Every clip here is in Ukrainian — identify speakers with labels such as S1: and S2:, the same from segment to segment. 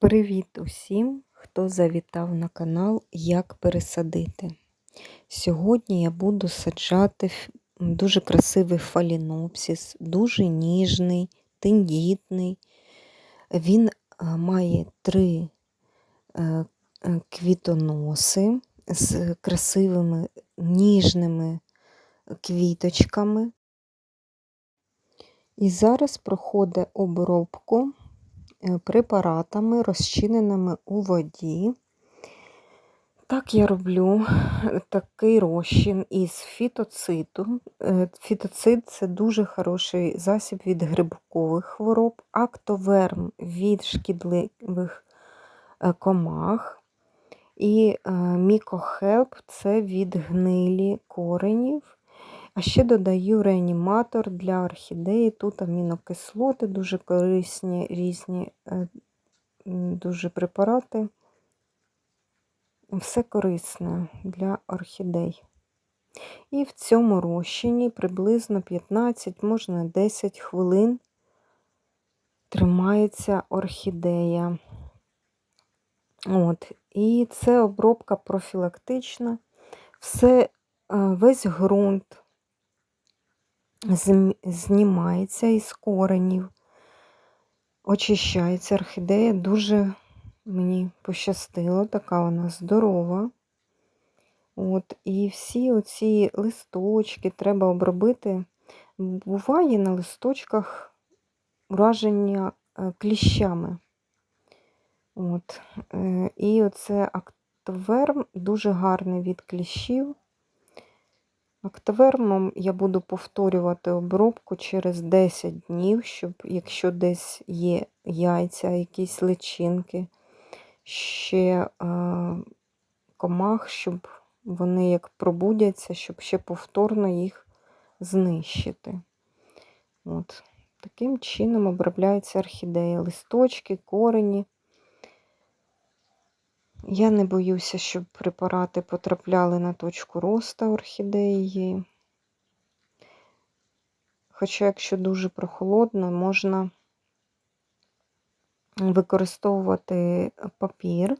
S1: Привіт усім, хто завітав на канал Як пересадити. Сьогодні я буду саджати дуже красивий фалінопсис, дуже ніжний, тендітний. Він е, має три е, е, квітоноси з красивими ніжними квіточками. І зараз проходить обробку препаратами, розчиненими у воді. Так я роблю е, такий розчин із фітоциту. Е, Фітоцит це дуже хороший засіб від грибкових хвороб, актоверм від шкідливих е, комах. І е, мікохелп це від гнилі коренів. А ще додаю реаніматор для орхідеї. Тут амінокислоти, дуже корисні різні е, дуже препарати. Все корисне для орхідей. І в цьому розчині приблизно 15, можна 10 хвилин тримається орхідея. От. І це обробка профілактична. Все, е, весь ґрунт знімається із коренів, очищається орхідея. Дуже мені пощастило, така вона здорова. От, і всі оці листочки треба обробити. Буває на листочках ураження е, кліщами. От. е, І оце актоверм дуже гарний від кліщів. Актовермом я буду повторювати обробку через 10 днів, щоб якщо десь є яйця, якісь личинки, ще е, комах, щоб вони як пробудяться, щоб ще повторно їх знищити. От. Таким чином обробляється орхідея. Листочки, корені. Я не боюся, щоб препарати потрапляли на точку росту орхідеї. Хоча, якщо дуже прохолодно, можна використовувати папір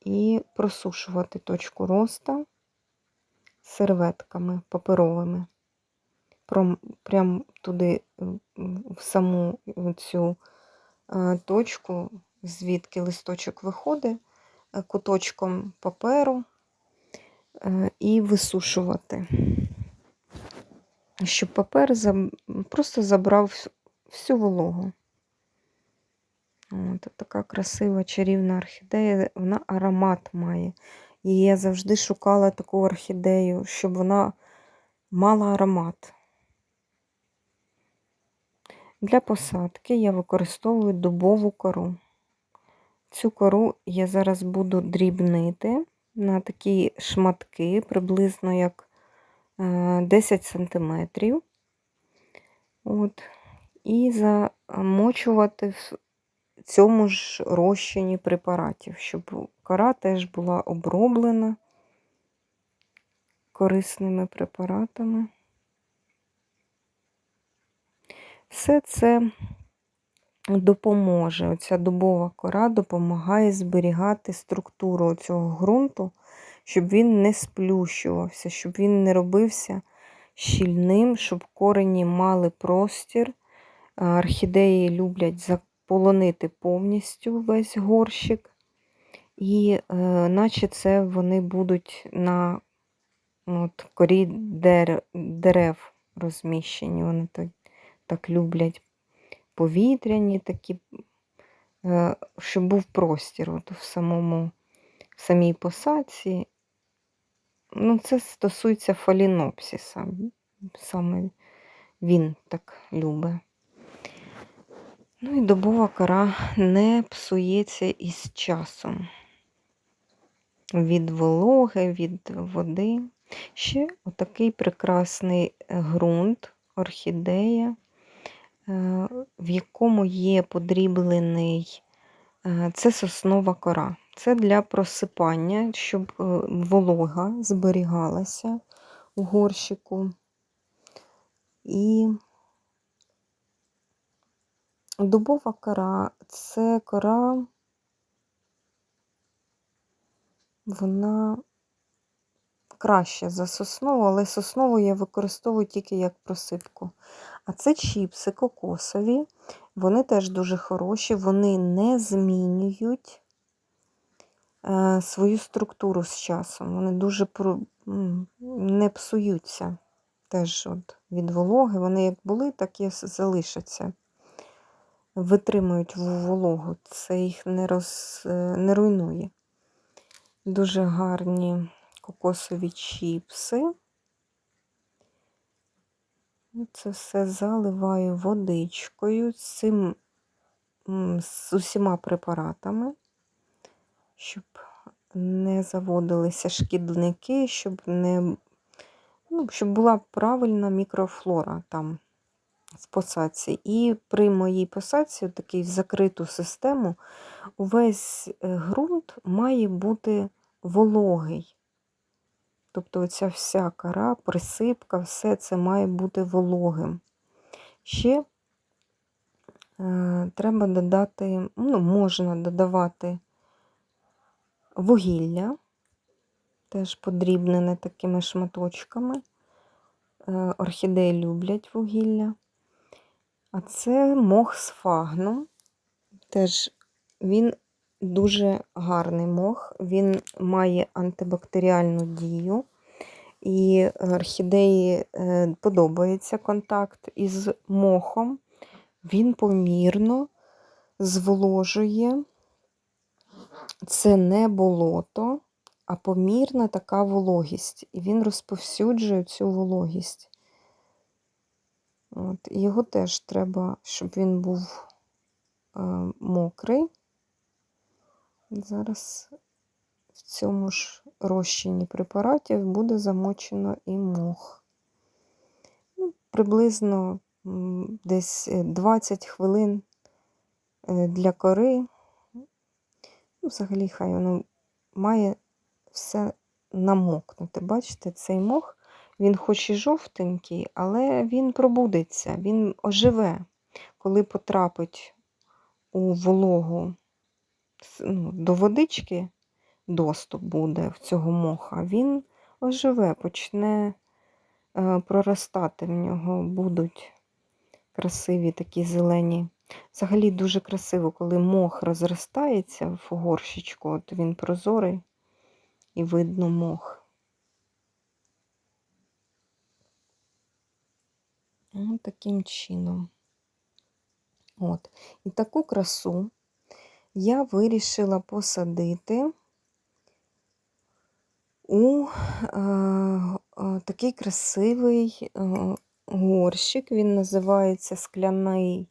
S1: і просушувати точку росту серветками паперовими. Прям туди в саму цю е, точку, звідки листочок виходить, е, куточком паперу е, і висушувати, щоб папер просто забрав всю вологу. От така красива чарівна орхідея, вона аромат має. І я завжди шукала таку орхідею, щоб вона мала аромат. Для посадки я використовую дубову кору. Цю кору я зараз буду дрібнити на такі шматки, приблизно як е, 10 см. От. І замочувати в цьому ж розчині препаратів, щоб кора теж була оброблена корисними препаратами. Все це допоможе. Оця дубова кора допомагає зберігати структуру цього ґрунту, щоб він не сплющувався, щоб він не робився щільним, щоб корені мали простір. Орхідеї люблять заполонити повністю весь горщик. І е, наче це вони будуть на от, корі дерев, дерев розміщені. Вони так, так люблять повітряні, такі, е, щоб був простір от в самому в самій посадці. Ну, це стосується фалінопсиса. Саме він так любить. Ну і добова кора не псується із часом. Від вологи, від води. Ще отакий прекрасний ґрунт, орхідея, в якому є подріблений е, це соснова кора. Це для просипання, щоб е, волога зберігалася у горщику. І Дубова кора це кора, вона краще за соснову, але соснову я використовую тільки як просипку. А це чіпси кокосові, вони теж дуже хороші, вони не змінюють е, свою структуру з часом. Вони дуже не псуються теж от від вологи. Вони як були, так і залишаться. Витримують вологу, це їх не, роз, е, не руйнує. Дуже гарні кокосові чіпси. Це все заливаю водичкою з цим з усіма препаратами, щоб не заводилися шкідники, щоб не ну, щоб була правильна мікрофлора там в посадці. І при моїй посадці, такий в закриту систему, увесь е, ґрунт має бути вологий. Тобто оця вся кора, присипка, все це має бути вологим. Ще е, треба додати, ну, можна додавати вугілля, теж подрібнене такими шматочками. Е, орхідеї люблять вугілля. А це мох з фагну. Теж він дуже гарний мох, він має антибактеріальну дію. І орхідеї е, подобається контакт із мохом. Він помірно зволожує. Це не болото, а помірна така вологість. І він розповсюджує цю вологість. От, його теж треба, щоб він був е, мокрий. Зараз в цьому ж розчині препаратів буде замочено і мох. Ну, приблизно десь е, 20 хвилин е, для кори. Ну, взагалі, хай воно має все намокнути. Бачите, цей мох, він хоч і жовтенький, але він пробудеться, він оживе, коли потрапить у вологу ну, до водички доступ буде в цього моха, він оживе, почне е, проростати в нього, будуть красиві такі зелені. Взагалі дуже красиво, коли мох розростається в горщичку, от він прозорий і видно мох. От таким чином. От. І таку красу я вирішила посадити у е, такий красивий е, горщик. Він називається скляний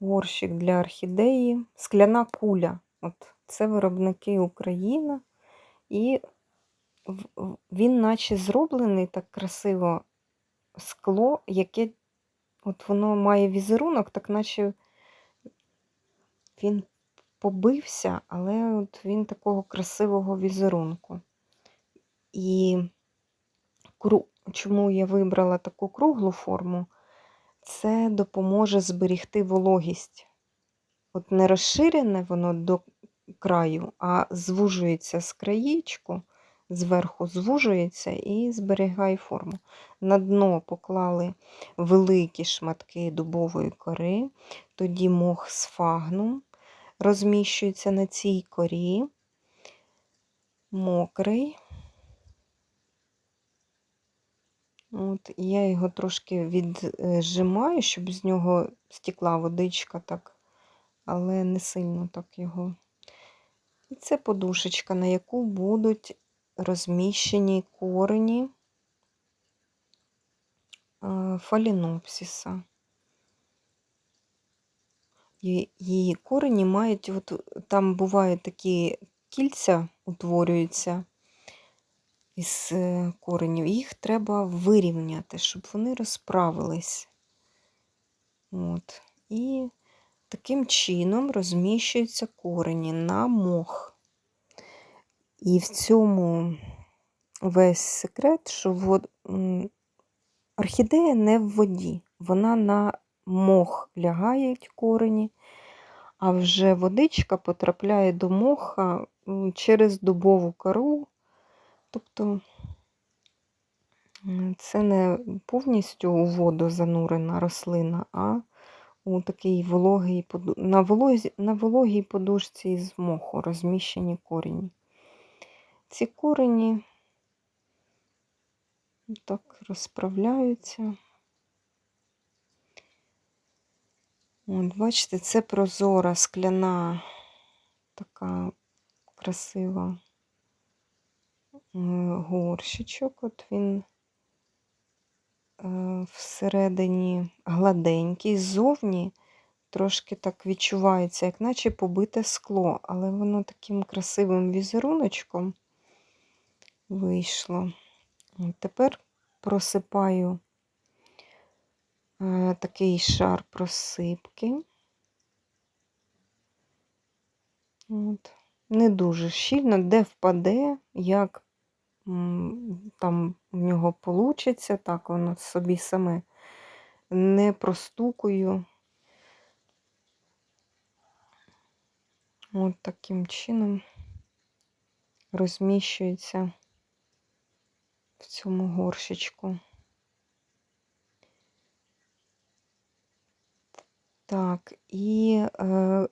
S1: горщик для орхідеї. Скляна куля. От Це виробники Україна. І він наче зроблений так красиво скло, яке от воно має візерунок, так наче він побився, але от він такого красивого візерунку. І чому я вибрала таку круглу форму? Це допоможе зберігти вологість. От не розширене воно до краю, а звужується з краєчку, зверху звужується і зберігає форму. На дно поклали великі шматки дубової кори, тоді мох з фагну розміщується на цій корі, мокрий. От, я його трошки віджимаю, щоб з нього стекла водичка так, але не сильно так його. І це подушечка, на яку будуть розміщені корені е, фалінопсиса. І- Її корені мають, от, там бувають такі кільця утворюються із е, коренів. Їх треба вирівняти, щоб вони розправились. От. І таким чином розміщуються корені на мох. І в цьому весь секрет, що вод... орхідея не в воді, вона на мох лягають корені, а вже водичка потрапляє до моха через дубову кору. Тобто це не повністю у воду занурена рослина, а у такий вологий, на, волозі, на вологій подушці із моху розміщені корені. Ці корені так розправляються. От, бачите, це прозора скляна, така красива е, горщичок. От він е, всередині гладенький, ззовні трошки так відчувається, як наче побите скло, але воно таким красивим візеруночком вийшло. От Тепер просипаю такий шар просипки. От. Не дуже щільно, де впаде, як там в нього получиться, так воно собі саме не простукую. От таким чином розміщується в цьому горщичку. Так, і е, е,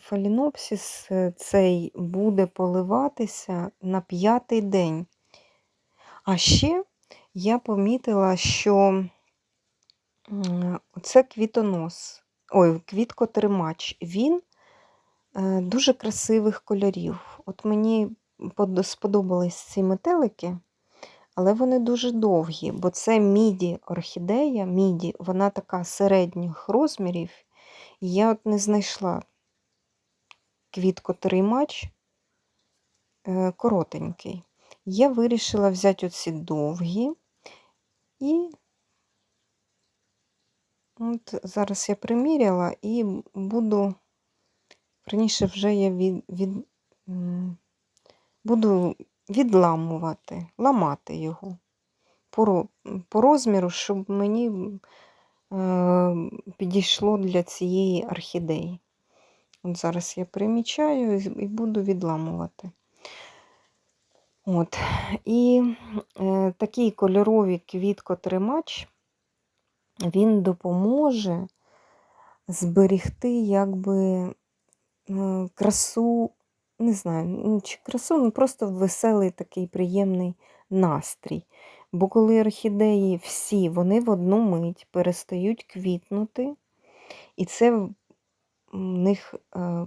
S1: фалінопсис е, цей буде поливатися на п'ятий день. А ще я помітила, що це квітонос, ой, квіткотримач. Він е, дуже красивих кольорів. От мені сподобались ці метелики, але вони дуже довгі, бо це міді орхідея, міді, вона така середніх розмірів. Я от не знайшла квіткотримач е, коротенький. Я вирішила взяти оці довгі і от зараз я приміряла і буду, раніше вже я від, від, буду відламувати, ламати його по, по розміру, щоб мені підійшло для цієї орхідеї. От зараз я примічаю і буду відламувати. От. І е, такий кольоровий квіткотримач, він допоможе зберегти якби е, красу, не знаю, ну, чи красу, ну просто веселий такий приємний настрій. Бо коли орхідеї всі, вони в одну мить перестають квітнути, і це в них е,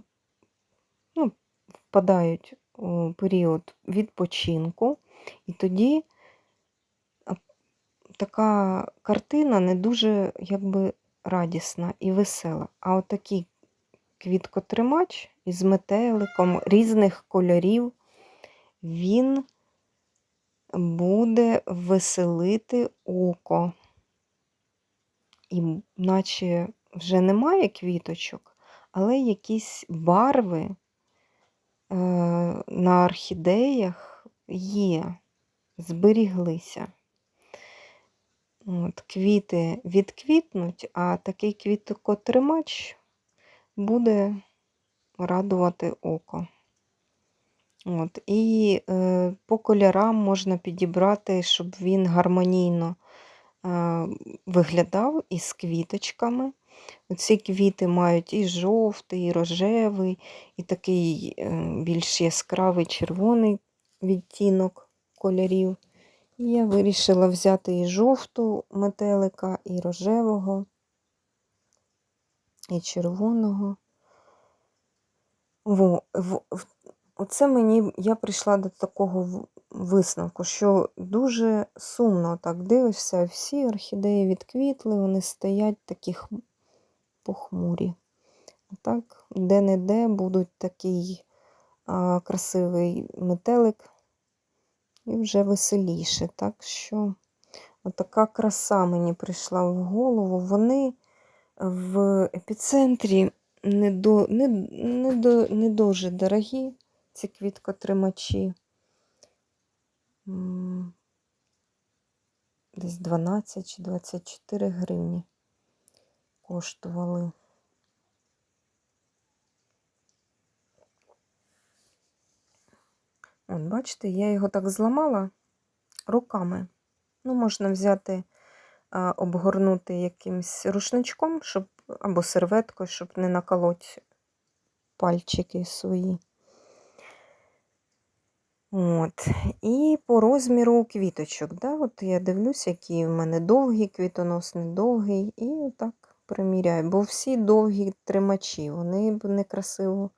S1: ну, впадають у період відпочинку, і тоді така картина не дуже якби радісна і весела. А отакий квіткотримач із метеликом різних кольорів, він буде веселити око. І наче вже немає квіточок, але якісь барви е, на орхідеях є, зберіглися. От, квіти відквітнуть, а такий квіткотримач буде радувати око. От, і е, по кольорам можна підібрати, щоб він гармонійно е, виглядав із квіточками. Ці квіти мають і жовтий, і рожевий, і такий е, більш яскравий червоний відтінок кольорів. І я вирішила взяти і жовту метелика, і рожевого, і червоного. Во, в, в, оце мені я прийшла до такого висновку, що дуже сумно так дивишся, всі орхідеї відквітли, вони стоять такі похмурі. Так, де-не-де будуть такий а, красивий метелик і вже веселіше. Так що така краса мені прийшла в голову. Вони в епіцентрі не, до, не, не, не дуже дорогі, ці квіткотримачі. Десь 12 чи 24 гривні коштували. От, бачите, я його так зламала руками. Ну, можна взяти, обгорнути якимсь рушничком, щоб, або серветкою, щоб не наколоть пальчики свої. От. І по розміру квіточок. Да? От я дивлюсь, який в мене довгий, квітонос недовгий, і отак приміряю. Бо всі довгі тримачі, вони б некрасиво,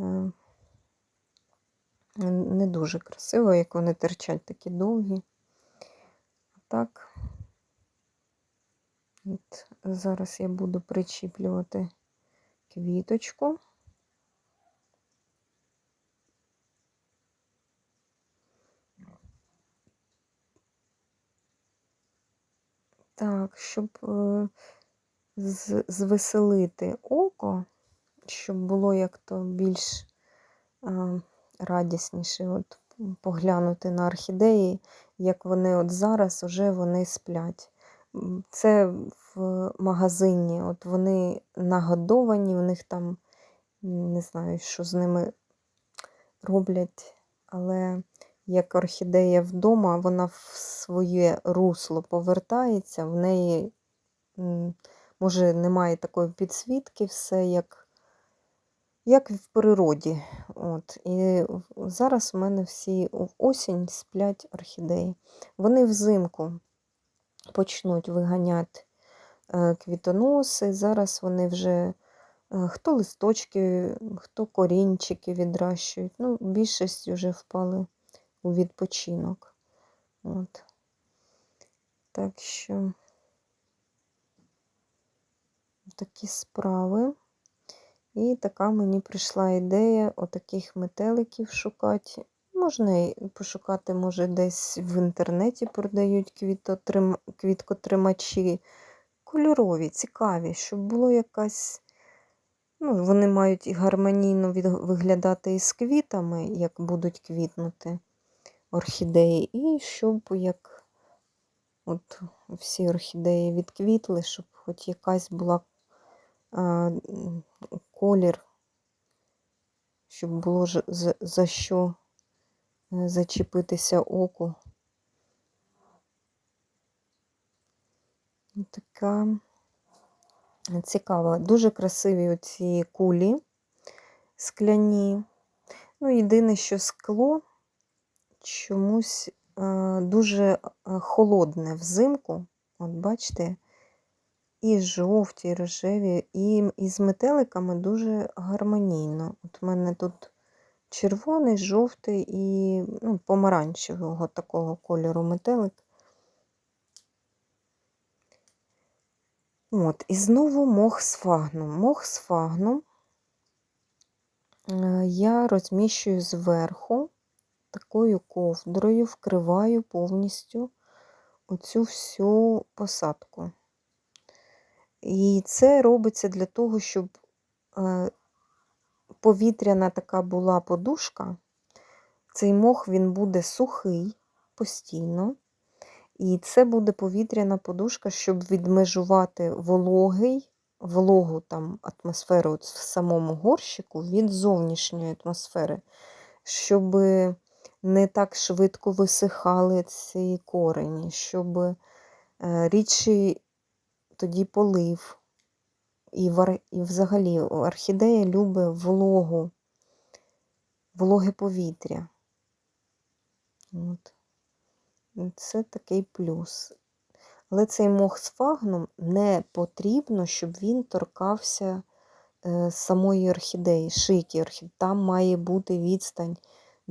S1: е, не дуже красиво, як вони терчать такі довгі. Так. От Зараз я буду причіплювати квіточку. Так, щоб е, звеселити око, щоб було як то більш радісніше от, поглянути на орхідеї, як вони от зараз вже вони сплять. Це в магазині, от вони нагодовані, в них там не знаю, що з ними роблять, але як орхідея вдома, вона в своє русло повертається, в неї, може, немає такої підсвітки, все як, як в природі. От. І зараз в мене всі в осінь сплять орхідеї. Вони взимку почнуть виганяти е, квітоноси. Зараз вони вже е, хто листочки, хто корінчики відращують. Ну, більшість вже впали у відпочинок. От. Так що такі справи. І така мені прийшла ідея отаких метеликів шукати. Можна пошукати, може, десь в інтернеті продають квіткотримачі. Кольорові, цікаві, щоб було якась. Ну, вони мають і гармонійно виглядати із квітами, як будуть квітнути орхідеї, і щоб як от всі орхідеї відквітли, щоб хоч якась була а, колір, щоб було за, за що е, зачепитися оку. Така цікава. Дуже красиві оці кулі скляні. Ну, єдине, що скло чомусь е, дуже е, холодне взимку. От бачите, і жовті, і рожеві, і, і з метеликами дуже гармонійно. От у мене тут червоний, жовтий і ну, помаранчевого такого кольору метелик. От, і знову мох з фагном. Мох з фагном е, я розміщую зверху такою ковдрою, вкриваю повністю оцю всю посадку. І це робиться для того, щоб е, повітряна така була подушка. Цей мох він буде сухий постійно. І це буде повітряна подушка, щоб відмежувати вологий, вологу там атмосферу в самому горщику від зовнішньої атмосфери, щоб не так швидко висихали ці корені, щоб е, рідший тоді полив. І, і взагалі орхідея любить вологу, вологе повітря. От. Це такий плюс. Але цей мох з фагном не потрібно, щоб він торкався е, самої орхідеї, шийки орхідеї. Там має бути відстань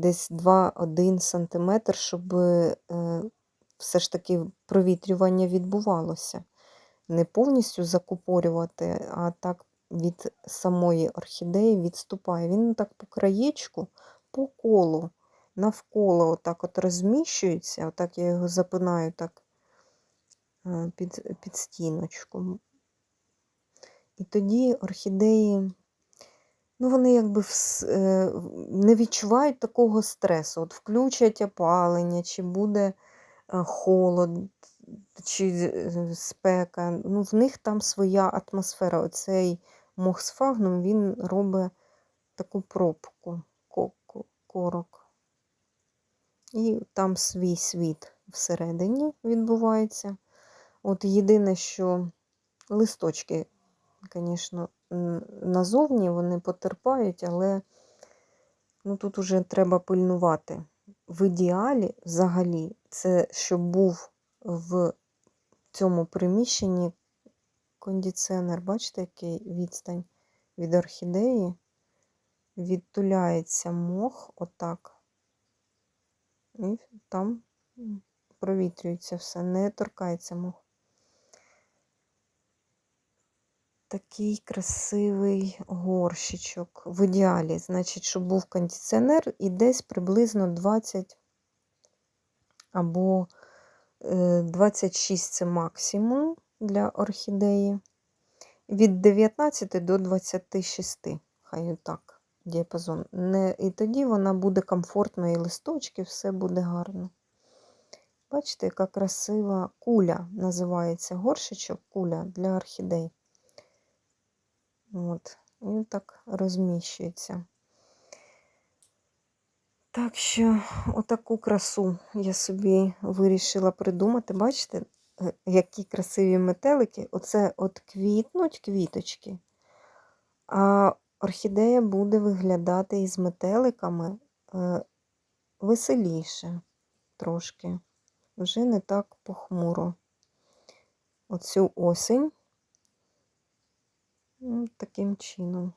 S1: десь 2-1 см, щоб е, все ж таки провітрювання відбувалося. Не повністю закупорювати, а так від самої орхідеї відступає. Він так по краєчку, по колу, навколо отак от розміщується, отак я його запинаю так е, під, під стіночку. І тоді орхідеї, ну вони якби е, не відчувають такого стресу. От включать опалення, чи буде е, холод, чи е, спека. Ну, в них там своя атмосфера. Оцей мохсфагнум, він робить таку пробку, ко- ко- корок. І там свій світ всередині відбувається. От єдине, що листочки, звісно, назовні вони потерпають, але ну, тут уже треба пильнувати. В ідеалі, взагалі, це щоб був в цьому приміщенні кондиціонер. Бачите, який відстань від орхідеї? Відтуляється мох отак. І там провітрюється все, не торкається мох. Такий красивий горщичок. В ідеалі, значить, щоб був кондиціонер і десь приблизно 20 або е, 26 це максимум для орхідеї. Від 19 до 26, хай так, діапазон. Не, і тоді вона буде комфортно, і листочки, все буде гарно. Бачите, яка красива куля називається горшичок, куля для орхідей. От, і так розміщується. Так що, отаку красу я собі вирішила придумати. Бачите, е, які красиві метелики. Оце от квітнуть квіточки, а орхідея буде виглядати із метеликами е, веселіше трошки. Вже не так похмуро. Оцю осінь. Ну, Таким чином.